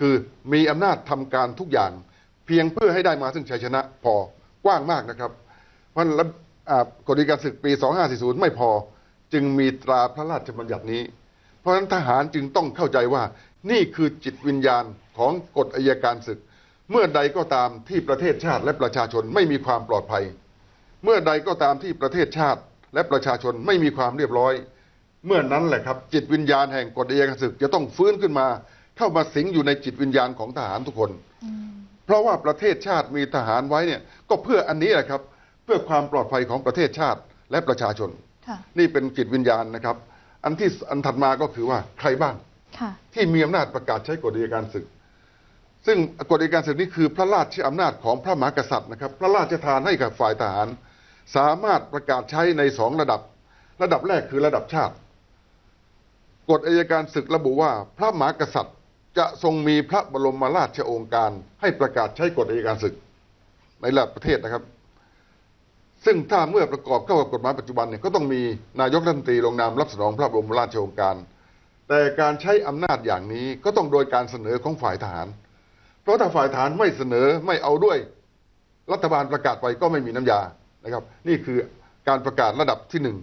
คือมีอำนาจทำการทุกอย่าง เพียงเพื่อให้ได้มาซึ่งชัยชนะพอกว้างมากนะครับเพราะฉะนั้นรัฐกฎอัยการศึกปี 2540 ไม่พอจึงมีตราพระราชบัญญัตินี้ เพราะฉะนั้นทหารจึงต้องเข้าใจว่านี่คือจิตวิญญาณของกฎอัยการศึก เมื่อใดก็ตามที่ประเทศชาติและประชาชนไม่มีความปลอดภัย เมื่อใดก็ตามที่ประเทศชาติและประชาชนไม่มีความเรียบร้อย เมื่อนั้นแหละครับจิตวิญญาณแห่งกฎอัยการศึกจะต้องฟื้นขึ้นมา เข้ามาสิงอยู่ในจิตวิญญาณของทหารทุกคน เพราะว่าประเทศชาติมีทหารไว้เนี่ยก็เพื่ออันนี้แหละครับ เพื่อความปลอดภัยของประเทศชาติและประชาชนค่ะนี่เป็นจิตวิญญาณนะครับ อันที่อันถัดมาก็คือว่าใครบ้างค่ะที่มีอำนาจประกาศใช้กฎอัยการศึก ซึ่งกฎอัยการศึกนี้คือพระราชอำนาจของพระมหากษัตริย์นะครับ พระราชทานให้กับฝ่ายทหาร สามารถประกาศใช้ในสองระดับ ระดับแรกคือระดับชาติกฎอัยการศึกระบุว่าพระมหากษัตริย์ จะทรงมีพระบรมราชโองการให้ประกาศใช้กฎอัยการศึกในระดับประเทศนะครับ ซึ่งถ้าเมื่อประกอบเข้ากับกฎหมายปัจจุบันเนี่ยก็ต้องมีนายกรัฐมนตรีลงนามรับสนองพระบรมราชโองการ แต่การใช้อำนาจอย่างนี้ก็ต้องโดยการเสนอของฝ่ายทหาร เพราะถ้าฝ่ายทหารไม่เสนอไม่เอาด้วย รัฐบาลประกาศไปก็ไม่มีน้ำยานะครับ นี่คือการประกาศระดับที่หนึ่ง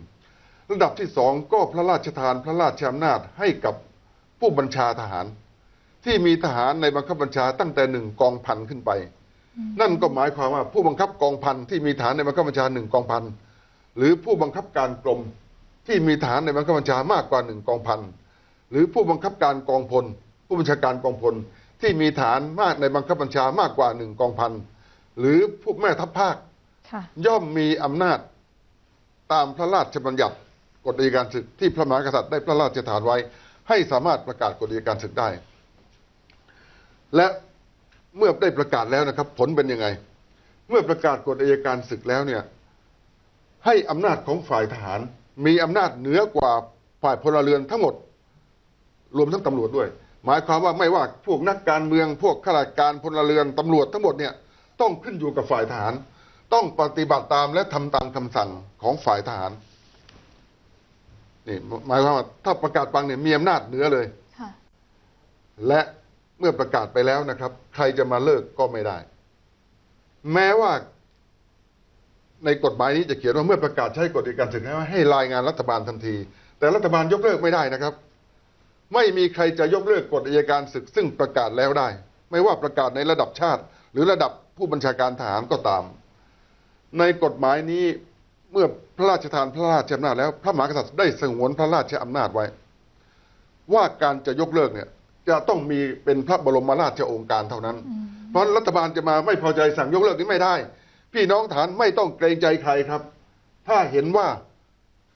ระดับที่สองก็พระราชทานพระราชอำนาจให้กับผู้บัญชาทหาร ที่มีทหารในบังคับบัญชาตั้งแต่หนึ่งกองพันขึ้นไป นั่นก็หมายความว่าผู้บังคับกองพันที่มีฐานในบังคับบัญชาหนึ่งกองพันหรือผู้บังคับการกรมที่มีฐานในบังคับบัญชามากกว่าหนึ่งกองพันหรือผู้บังคับการกองพล ผู้บัญชาการกองพลที่มีฐานมากในบังคับบัญชามากกว่าหนึ่งกองพันหรือผู้แม่ทัพภาคค่ะย่อมมีอำนาจตามพระราชบัญญัติกฎอัยการศึกที่พระมหากษัตริย์ได้พระราชทานไว้ ให้สามารถประกาศกฎอัยการศึกได้ และเมื่อได้ประกาศแล้วนะครับ ผลเป็นยังไง เมื่อประกาศกฎอัยการศึกแล้วเนี่ย ให้อำนาจของฝ่ายทหาร มีอำนาจเหนือกว่าฝ่ายพลเรือนทั้งหมด รวมทั้งตำรวจด้วย หมายความว่าไม่ว่าพวกนักการเมืองพวกข้าราชการพลเรือนตำรวจทั้งหมดเนี่ยต้องขึ้นอยู่กับฝ่ายทหาร ต้องปฏิบัติตามและทำตามคำสั่งของฝ่ายทหารนี่หมายความว่าถ้าประกาศปังเนี่ยมีอำนาจเหนือเลยค่ะและ เมื่อประกาศไปแล้วนะครับ ใครจะมาเลิกก็ไม่ได้ แม้ว่าในกฎหมายนี้จะเขียนว่าเมื่อประกาศใช้กฎอัยการศึกแล้วให้รายงานรัฐบาลทันที แต่รัฐบาลยกเลิกไม่ได้นะครับ ไม่มีใครจะยกเลิกกฎอัยการศึก ซึ่งประกาศแล้วได้ ไม่ว่าประกาศในระดับชาติ หรือระดับผู้บัญชาการทหารก็ตาม ในกฎหมายนี้เมื่อพระราชทานพระราชอำนาจแล้ว พระมหากษัตริย์ได้สงวนพระราชอำนาจไว้ ว่าการจะยกเลิกเนี่ย จะต้องมีเป็นพระบรมราชโองการเท่านั้น เพราะรัฐบาลจะมาไม่พอใจสั่งยกเลิกนี้ไม่ได้ พี่น้องฐานไม่ต้องเกรงใจใครครับ ถ้าเห็นว่า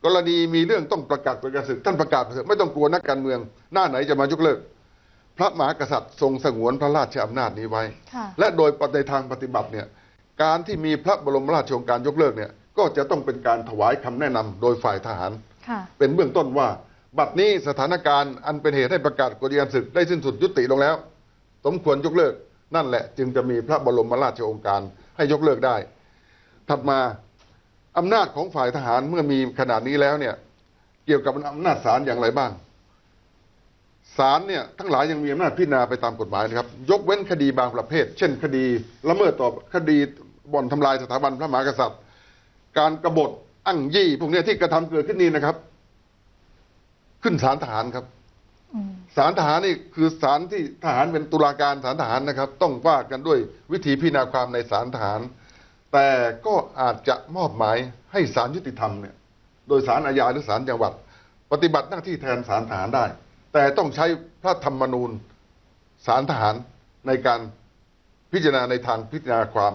กรณีมีเรื่องต้องประกาศกฎการศึกท่านประกาศไปเถอะไม่ต้องกลัวนักการเมือง หน้าไหนจะมายกเลิก พระมหากษัตริย์ทรงสงวนพระราชอำนาจนี้ไว้ค่ะและโดยในทางปฏิบัติเนี่ยการที่มีพระบรมราชโองการยกเลิกเนี่ยก็จะต้องเป็นการถวายคำแนะนำโดยฝ่ายทหารค่ะเป็นเบื้องต้นว่า บัดนี้สถานการณ์อันเป็นเหตุให้ประกาศกฎอัยการศึกได้สิ้นสุดยุติลงแล้ว สมควรยกเลิกนั่นแหละ จึงจะมีพระบรมราชโองการให้ยกเลิกได้ ถัดมาอำนาจของฝ่ายทหารเมื่อมีขนาดนี้แล้วเนี่ยเกี่ยวกับอำนาจศาลอย่างไรบ้างศาลเนี่ยทั้งหลายยังมีอำนาจพิจารณาไปตามกฎหมายนะครับ ยกเว้นคดีบางประเภท เช่น คดีละเมิดต่อคดีบ่อนทำลายสถาบันพระมหากษัตริย์ การกบฏอ้างยี่พวกเนี้ยที่กระทำเกิดขึ้นนี้นะครับ ขึ้นศาลทหารครับอืมศาลทหารนี่คือศาลที่ทหารเป็นตุลาการศาลทหารนะครับ ต้องว่ากันด้วยวิธีพิจารณาความในศาลทหาร แต่ก็อาจจะมอบหมายให้ศาลยุติธรรมเนี่ย โดยศาลอาญาหรือศาลจังหวัด ปฏิบัติหน้าที่แทนศาลทหารได้ แต่ต้องใช้พระธรรมนูญศาลทหารในการพิจารณาในทางพิจารณาความ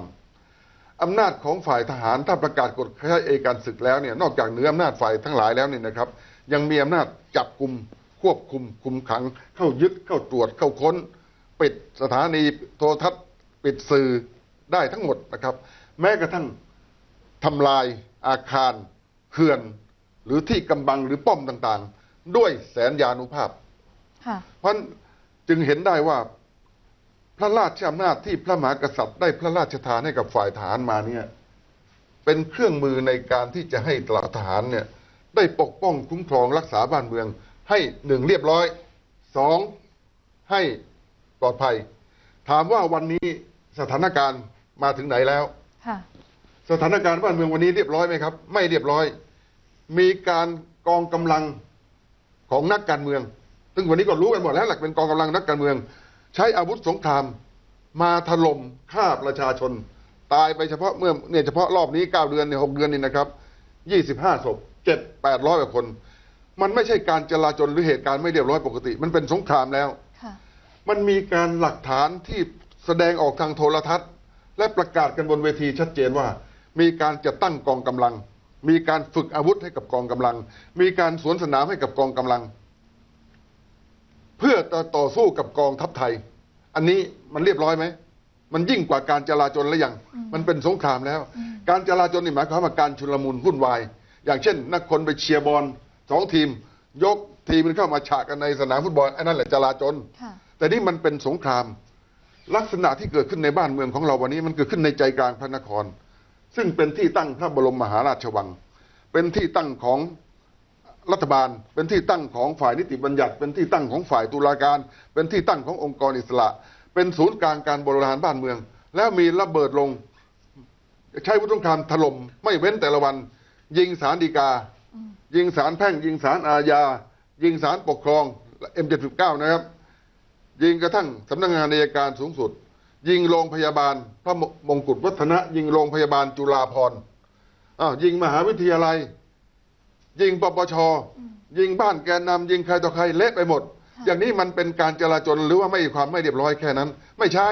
อำนาจของฝ่ายทหารถ้าประกาศกฎใช้เอกการศึกแล้วเนี่ยนอกจากเหนืออำนาจฝ่ายทั้งหลายแล้วเนี่ยนะครับ ยังมีอำนาจจับกลุ่มควบคุมคุมขัง เข้ายึดเข้าตรวจเข้าค้น ปิดสถานีโทรทัศน์ ปิดสื่อได้ทั้งหมดนะครับ แม้กระทั่งทำลายอาคารเขื่อน หรือที่กำบังหรือป้อมต่างๆ ด้วยแสนยานุภาพค่ะเพราะฉะนั้นจึงเห็นได้ว่าพระราชอำนาจที่พระมหากษัตริย์ได้พระราชทานให้กับฝ่ายทหารมาเนี่ยเป็นเครื่องมือในการที่จะให้ตลาดทหารเนี่ย ได้ปกป้องคุ้มครองรักษาบ้านเมือง ให้หนึ่งเรียบร้อยสองให้ปลอดภัย ถามว่าวันนี้สถานการณ์มาถึงไหนแล้วค่ะสถานการณ์บ้านเมืองวันนี้เรียบร้อยไหมครับ ไม่เรียบร้อย มีการกองกำลังของนักการเมือง ซึ่งวันนี้ก็รู้กันหมดแล้วหลักเป็นกองกำลังนักการเมือง ใช้อาวุธสงคราม มาถล่มฆ่าประชาชน ตายไปเฉพาะเมื่อเนี่ยเฉพาะรอบนี้เก้าเดือนเนี่ยหกเดือนนี่นะครับยี่สิบห้าศพ เจ็ดแปดร้อยกว่าคน มันไม่ใช่การจลาจลหรือเหตุการณ์ไม่เรียบร้อยปกติ มันเป็นสงครามแล้ว ค่ะ มันมีการหลักฐานที่แสดงออกทางโทรทัศน์ และประกาศกันบนเวทีชัดเจนว่า มีการจะตั้งกองกำลัง มีการฝึกอาวุธให้กับกองกำลัง มีการสวนสนามให้กับกองกำลัง เพื่อต่อต่อสู้กับกองทัพไทย อันนี้มันเรียบร้อยไหม มันยิ่งกว่าการจลาจลแล้วยัง มันเป็นสงครามแล้ว การจลาจลนี่หมายความว่าการชุลมุนวุ่นวาย อย่างเช่น นักคนไปเชียร์บอลสองทีม ยกทีมมันเข้ามาฉากกันในสนามฟุตบอลไอ้นั่นแหละจลาจลค่ะแต่นี่มันเป็นสงคราม ลักษณะที่เกิดขึ้นในบ้านเมืองของเราวันนี้มันเกิดขึ้นในใจกลางพระนคร ซึ่งเป็นที่ตั้งพระบรมมหาราชวัง เป็นที่ตั้งของรัฐบาล เป็นที่ตั้งของฝ่ายนิติบัญญัติ เป็นที่ตั้งของฝ่ายตุลาการ เป็นที่ตั้งขององค์กรอิสระ เป็นศูนย์กลางการบริหารบ้านเมือง แล้วมีระเบิดลง ใช้วุฒิสงครามถล่มไม่เว้นแต่ละวัน ยิงสารดีกา ยิงสารแพ่ง ยิงสารอาญา ยิงสารปกครอง M79 นะครับ ยิงกระทั่งสำนักงานอัยการสูงสุด ยิงโรงพยาบาล พระมงกุฎวัฒนะ ยิงโรงพยาบาลจุฬาภรณ์อ้าวยิงมหาวิทยาลัย ยิงปปช ยิงบ้านแกนนำยิงใครต่อใครเละไปหมดค่ะอย่างนี้มันเป็นการจลาจลหรือว่าไม่มีความไม่เรียบร้อยแค่นั้น ไม่ใช่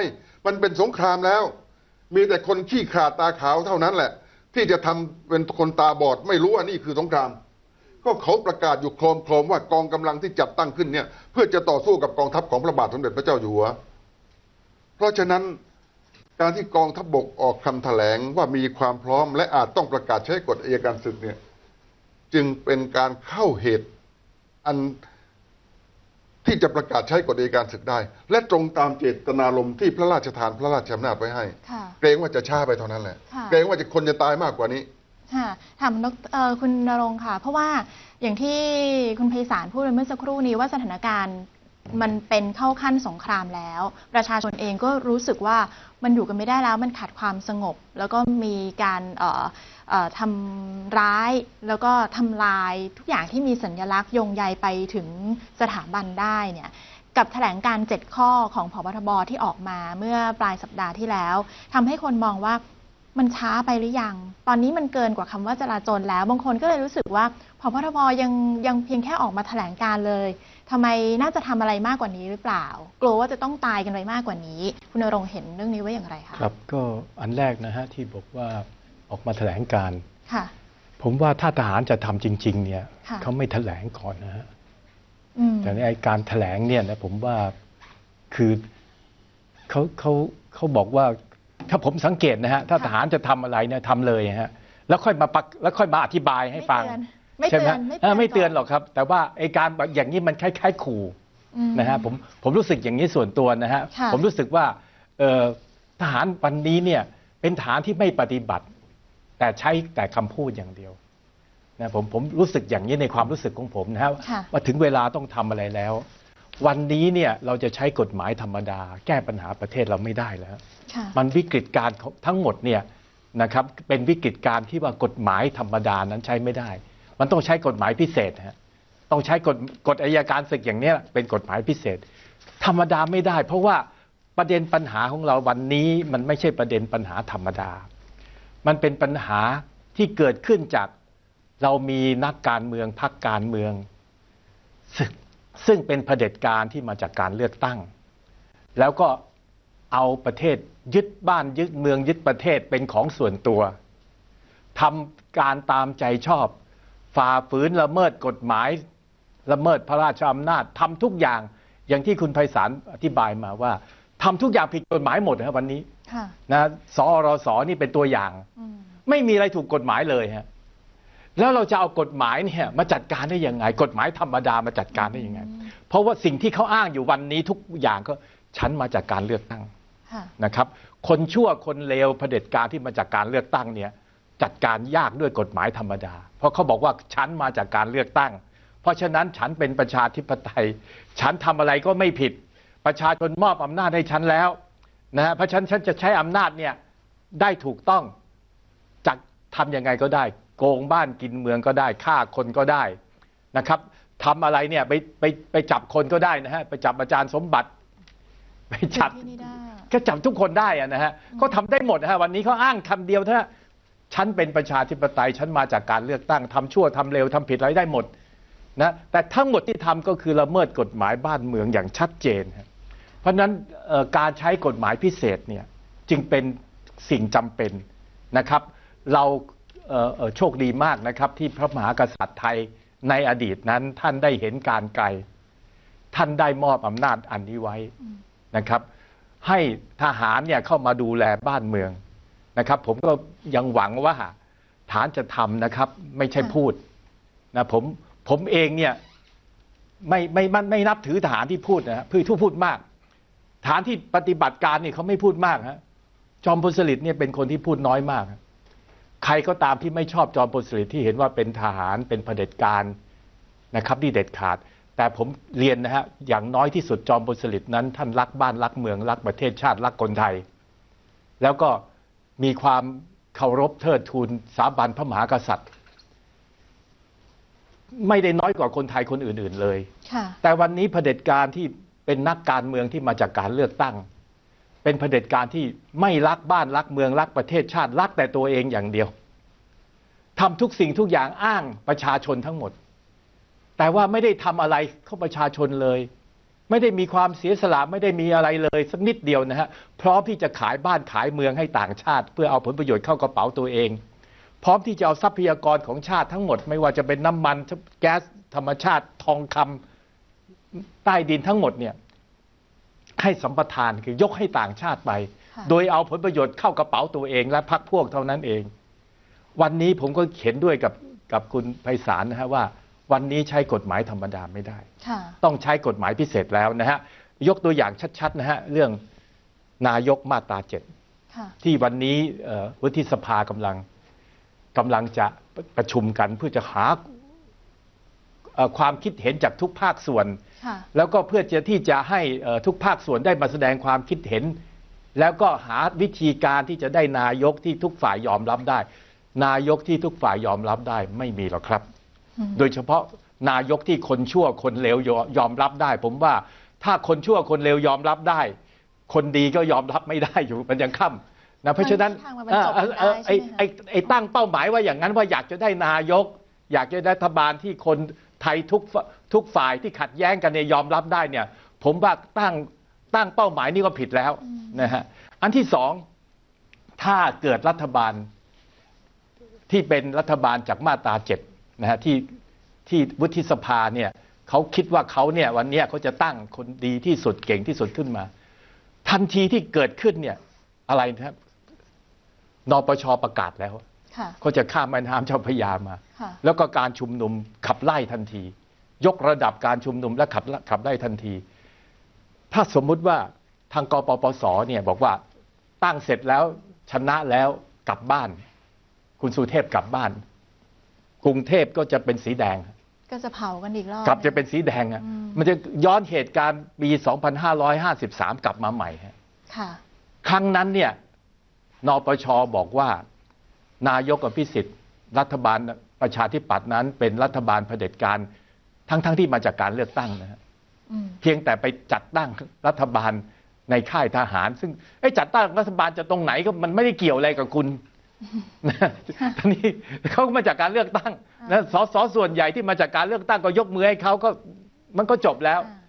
มันเป็นสงครามแล้ว มีแต่คนขี้ขลาดตาขาวเท่านั้นแหละ ที่จะทำเป็นคนตาบอด ไม่รู้ว่านี่คือสงคราม ก็เขาประกาศอยู่โครมโครมๆว่ากองกำลังที่จัดตั้งขึ้นเนี่ยเพื่อจะต่อสู้กับกองทัพของพระบาทสมเด็จพระเจ้าอยู่หัว เพราะฉะนั้นการที่กองทัพบกออกคำแถลงว่ามีความพร้อม และอาจต้องประกาศใช้กฎอัยการศึกเนี่ยจึงเป็นการเข้าเหตุอัน ที่จะประกาศใช้กฎอัยการศึกได้ และตรงตามเจตนารมณ์ที่พระราชทานพระราชอำนาจไว้ให้ ค่ะเกรงว่าจะช้าไปเท่านั้นแหละค่ะ เกรงว่าจะคนจะตายมากกว่านี้ ค่ะถามดรเอ่อคุณนรงค์ค่ะ เพราะว่าอย่างที่คุณไพศาลพูดไปเมื่อสักครู่นี้ว่าสถานการณ์ มันเป็นเข้าขั้นสงครามแล้ว ประชาชนเองก็รู้สึกว่ามันอยู่กันไม่ได้แล้วมันขาดความสงบ แล้วก็มีการเอ่อทำร้าย แล้วก็ทำลายทุกอย่างที่มีสัญลักษณ์โยงใยไปถึงสถาบันได้เนี่ยกับแถลงการ 7 ข้อของพบทบที่ออกมาเมื่อปลายสัปดาห์ที่แล้วทำให้คนมองว่า มันช้าไปหรือยัง ตอนนี้มันเกินกว่าคำว่าจราจรแล้ว บางคนก็เลยรู้สึกว่าพบทบยังยังเพียงแค่ออกมาแถลงการเลยทำไมน่าจะทำอะไรมากกว่านี้หรือเปล่า กลัวว่าจะต้องตายกันไปมากกว่านี้ คุณนรงค์เห็นเรื่องนี้ไว้อย่างไรคะ ครับ ก็อันแรกนะฮะที่บอกว่าออกมาแถลงการค่ะ ผมว่าถ้าทหารจะทำจริง ๆ เนี่ยค่ะเขาไม่แถลงก่อนนะฮะอืมแต่ในไอ้การแถลงเนี่ยนะผมว่าคือเขาเขาเขาบอกว่า ถ้าผมสังเกตนะฮะถ้าทหารจะทำอะไรเนี่ยทำเลยฮะแล้วค่อยมาปักแล้วค่อยมาอธิบายให้ฟังไม่ใช่ไหเตืมอนเออไม่เตือนก่หรอกครับ แต่ว่าไอ้การแบบอย่างนี้มันคล้ายๆขู่อืมนะฮะผมผมรู้สึกอย่างนี้ส่วนตัวนะฮะค่ะผมรู้สึกว่าเอ่อทหารวันนี้เนี่ยเป็นทหารที่ไม่ปฏิบัติ แต่ใช้แต่คำพูดอย่างเดียวนะผมผมรู้สึกอย่างนี้ในความรู้สึกของผมนะฮะค่ะว่าถึงเวลาต้องทำอะไรแล้ว วันนี้เนี่ยเราจะใช้กฎหมายธรรมดา แก้ปัญหาประเทศเราไม่ได้แล้วค่ะมันวิกฤตการณ์ของทั้งหมดเนี่ยนะครับเป็นวิกฤตการณ์ที่ว่ากฎหมายธรรมดานั้นใช้ไม่ได้ มันต้องใช้กฎหมายพิเศษฮะต้องใช้กฎกฎอัยการศึกอย่างเนี้ยเป็นกฎหมายพิเศษ ธรรมดาไม่ได้ เพราะว่าประเด็นปัญหาของเราวันนี้มันไม่ใช่ประเด็นปัญหาธรรมดา มันเป็นปัญหาที่เกิดขึ้นจากเรามีนักการเมืองพรรคการเมือง ซึ่งซึ่งเป็นเผด็จการที่มาจากการเลือกตั้ง แล้วก็เอาประเทศยึดบ้านยึดเมืองยึดประเทศเป็นของส่วนตัวทำการตามใจชอบ ฝ่าฝืนละเมิดกฎหมาย ละเมิดพระราชอำนาจทำทุกอย่างอย่างที่คุณไพศาลอธิบายมาว่าทำทุกอย่างผิดกฎหมายหมดนะครับวันนี้ค่ะนะสอรสนี่เป็นตัวอย่างอืมไม่มีอะไรถูกกฎหมายเลยฮะ แล้วเราจะเอากฎหมายเนี่ยมาจัดการได้ยังไง กฎหมายธรรมดามาจัดการได้ยังไง เพราะว่าสิ่งที่เขาอ้างอยู่วันนี้ทุกอย่างก็ฉันมาจากการเลือกตั้งค่ะนะครับ คนชั่วคนเลวเผด็จการที่มาจากการเลือกตั้งเนี่ยจัดการยากด้วยกฎหมายธรรมดา เพราะเขาบอกว่าฉันมาจากการเลือกตั้ง เพราะฉะนั้นฉันเป็นประชาธิปไตย ฉันทำอะไรก็ไม่ผิด ประชาชนมอบอำนาจให้ฉันแล้วนะฮะเพราะฉะนันฉันจะใช้อำนาจเนี่ยได้ถูกต้องจะทำยังไงก็ได้ โกงบ้านกินเมืองก็ได้ฆ่าคนก็ได้นะครับทำอะไรเนี่ยไปไปไปจับคนก็ได้นะฮะไปจับอาจารย์สมบัติ ไปจับที่นี่ได้ ก็จับทุกคนได้อะนะฮะเขาทำได้หมดนะฮะวันนี้เขาอ้างคำเดียวถ้าฉันเป็นประชาธิปไตยฉันมาจากการเลือกตั้งทำชั่วทำเร็วทำผิดอะไรได้หมดนะแต่ทั้งหมดที่ทำก็คือละเมิดกฎหมายบ้านเมืองอย่างชัดเจนฮะเพราะฉะนั้นเอ่อการใช้กฎหมายพิเศษเนี่ยจึงเป็นสิ่งจำเป็นนะครับ เราเอ่อเอ่อ โชคดีมากนะครับ ที่พระมหากษัตริย์ไทยในอดีตนั้นท่านได้เห็นการไกล ท่านได้มอบอำนาจอันนี้ไว้นะครับ ให้ทหารเนี่ยเข้ามาดูแลบ้านเมืองนะครับ ผมก็ยังหวังว่าฐานจะทำนะครับ ไม่ใช่ค่ะพูดนะผมผมเองเนี่ยไม่ไม่ไม่ไม่นับถือทหารที่พูดนะฮะคือทุกพูดมาก ฐานที่ปฏิบัติการเนี่ยเขาไม่พูดมากฮะจอมพลสฤษดิ์เนี่ยเป็นคนที่พูดน้อยมากฮะ ใครก็ตามที่ไม่ชอบจอมพลสฤษดิ์ที่เห็นว่าเป็นทหารเป็นเผด็จการนะครับที่เด็ดขาด แต่ผมเรียนนะฮะอย่างน้อยที่สุดจอมพลสฤษดิ์นั้น ท่านรักบ้านรักเมืองรักประเทศชาติรักคนไทย แล้วก็มีความเคารพเทิดทูนสถาบันพระมหากษัตริย์ ไม่ได้น้อยกว่าคนไทยคนอื่น ๆเลยค่ะแต่วันนี้เผด็จการที่เป็นนักการเมืองที่มาจากการเลือกตั้ง เป็นเผด็จการที่ไม่รักบ้านรักเมืองรักประเทศชาติรักแต่ตัวเองอย่างเดียวทำทุกสิ่งทุกอย่างอ้างประชาชนทั้งหมด แต่ว่าไม่ได้ทำอะไรเข้าประชาชนเลย ไม่ได้มีความเสียสละไม่ได้มีอะไรเลยสักนิดเดียวนะฮะพร้อมที่จะขายบ้านขายเมืองให้ต่างชาติ เพื่อเอาผลประโยชน์เข้ากระเป๋าตัวเอง พร้อมที่จะเอาทรัพยากรของชาติทั้งหมด ไม่ว่าจะเป็นน้ำมันแก๊สธรรมชาติทองคำใต้ดินทั้งหมดเนี่ย ให้สัมปทานคือยกให้ต่างชาติไปค่ะโดยเอาผลประโยชน์เข้ากระเป๋าตัวเองและพรรคพวกเท่านั้นเอง วันนี้ผมก็เขียนด้วยกับกับคุณไพศาลนะฮะว่า วันนี้ใช้กฎหมายธรรมดาไม่ได้ค่ะต้องใช้กฎหมายพิเศษแล้วนะฮะยกตัวอย่างชัดๆนะฮะเรื่องนายกมาตราเจ็ดค่ะที่วันนี้เอ่อวุฒิสภากำลังกำลังจะประชุมกันเพื่อจะหาเอ่อ ความคิดเห็นจากทุกภาคส่วนค่ะแล้วก็เพื่อจะที่จะให้เอ่อทุกภาคส่วนได้มาแสดงความคิดเห็น แล้วก็หาวิธีการที่จะได้นายกที่ทุกฝ่ายยอมรับได้ นายกที่ทุกฝ่ายยอมรับได้ไม่มีหรอกครับอืมโดยเฉพาะนายกที่คนชั่วคนเลวยยอมรับได้ ผมว่าถ้าคนชั่วคนเลวยอมรับได้ คนดีก็ยอมรับไม่ได้อยู่มันยังค่ำนะเพราะฉะนั้นมันมีทางมาบรรจบเอ่อเอ่อได้ใช่ไอ้ไหมคะไอ้ไอ้ตั้งเป้าหมายว่าอย่างนั้นว่าอยากจะได้นายก อยากจะได้รัฐบาลที่คน ไทยทุกฝทุกฝ่ายที่ขัดแย้งกันเนี่ยยอมรับได้เนี่ยผมว่าตั้งตั้งเป้าหมายนี่ก็ผิดแล้วนะฮะอันที่สองถ้าเกิดรัฐบาลที่เป็นรัฐบาลจากมาตราเจ็ดนะฮะที่ที่วุฒิสภาเนี่ยเขาคิดว่าเขาเนี่ยวันเนี้ยเขาจะตั้งคนดีที่สุดเก่งที่สุดขึ้นมา ทันทีที่เกิดขึ้นเนี่ยอะไรนะครับนปชประกาศแล้วค่ะ เขาจะข้ามแม่น้ำเจ้าพระยามาค่ะแล้วก็การชุมนุมขับไล่ทันที ยกระดับการชุมนุมและขับขับไล่ทันที ถ้าสมมุติว่าทางกปปสเนี่ยบอกว่าตั้งเสร็จแล้วชนะแล้วกลับบ้าน คุณสุเทพกลับบ้าน กรุงเทพก็จะเป็นสีแดง ก็จะเผากันอีกรอบกลับจะเป็นสีแดงอะอืมมันจะย้อนเหตุการณ์ปี 2553 กลับมาใหม่ฮะค่ะ ครั้งนั้นเนี่ยนปชบอกว่า นายกอภิสิทธิ์ รัฐบาลประชาธิปัตย์นั้น เป็นรัฐบาลเผด็จการทั้งๆทที่มาจากการเลือกตั้งนะฮะอืมเพียงแต่ไปจัดตั้งรัฐบาลในค่ายทหาร ซึ่งไอ้จัดตั้งรัฐบาลจะตรงไหนก็มันไม่ได้เกี่ยวอะไรกับคุณนะตอนนี้เขามาจากการเลือกตั้งนะสสส่วนใหญ่ที่มาจากการเลือกตั้งก็ยกมือให้เขาก็มันก็จบแล้วอ่า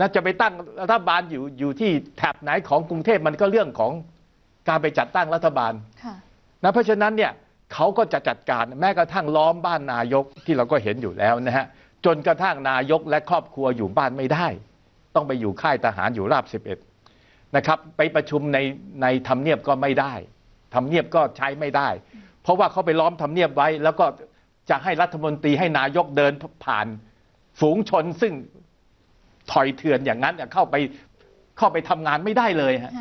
นะจะไปตั้งรัฐบาลอยู่อยู่ที่แถบไหนของกรุงเทพมันก็เรื่องของการไปจัดตั้งรัฐบาลค่ะ นะเพราะฉะนั้นเนี่ยเขาก็จะจัดการแม้กระทั่งล้อมบ้านนายกที่เราก็เห็นอยู่แล้วนะฮะจนกระทั่งนายกและครอบครัวอยู่บ้านไม่ได้ ต้องไปอยู่ค่ายทหารอยู่ราบสิบเอ็ดนะครับไปประชุมในในทำเนียบก็ไม่ได้ทำเนียบก็ใช้ไม่ได้ เพราะว่าเขาไปล้อมทำเนียบไว้ แล้วก็จะให้รัฐมนตรีให้นายกเดินผ่านฝูงชนซึ่งถอยเถื่อนอย่างนั้นเข้าไปเข้าไปทำงานไม่ได้เลยฮะ